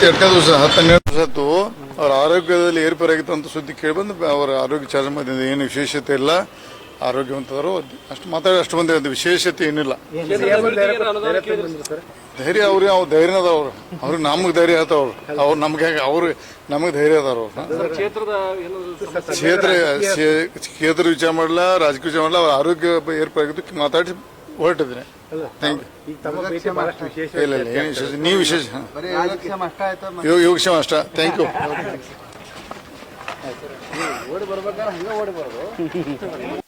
ದಿವಸ ಹತ್ತನೇ ಹನ್ನೆರಡು ದಿವಸ ಆಯ್ತು ಅವ್ರ ಆರೋಗ್ಯದಲ್ಲಿ ಏರ್ಪೇರಾಗಿತ್ತು ಅಂತ ಸುದ್ದಿ ಕೇಳಿಬಂದು ಅವರ ಆರೋಗ್ಯ ಚಾರ್ಜ್ ಮಾಡಿದ ಏನು ವಿಶೇಷತೆ ಇಲ್ಲ. ಆರೋಗ್ಯವಂತದರು ಅಷ್ಟು ಮಾತಾಡಿ ಅಷ್ಟು ಮಂದಿ ಅದು ವಿಶೇಷತೆ ಏನಿಲ್ಲ. ಧೈರ್ಯ ಅವ್ರಿಗೆ ಅವ್ರು ಧೈರ್ಯ ಅದಾವ ಅವ್ರು. ಅವ್ರಿಗೆ ನಮ್ಗೆ ಧೈರ್ಯ ಆತ ಅವ್ರು. ಅವ್ರು ನಮ್ಗೆ ಹೇಗೆ ಅವ್ರು ನಮಗೆ ಧೈರ್ಯ ಅದಾರ ಅವ್ರು. ಕ್ಷೇತ್ರ ಕ್ಷೇತ್ರ ವಿಚಾರ ಮಾಡಲ್ಲ ರಾಜಕೀಯ ವಿಚಾರ ಮಾಡಲ್ಲ ಅವ್ರ ಆರೋಗ್ಯ ಏರ್ಪೇರಾಗಿದ್ದು ಮಾತಾಡಿ ಹೊರಟಿದ್ದೀನಿ ಥ್ಯಾಂಕ್ ಯು ಇಲ್ಲ ಇಲ್ಲ ಏನು ವಿಶೇಷ? ನೀವು ವಿಶೇಷ? ಯೋಗಕ್ಷೇಮ ಅಷ್ಟ ಆಯ್ತು ಯೋಗ ಯೋಗಕ್ಷೇಮ ಅಷ್ಟ. ಥ್ಯಾಂಕ್ ಯು ಓಡಿ ಬರ್ಬೇಕಾದ್ರೆ ಹಂಗೆ ಓಡಿ ಬರೋದು.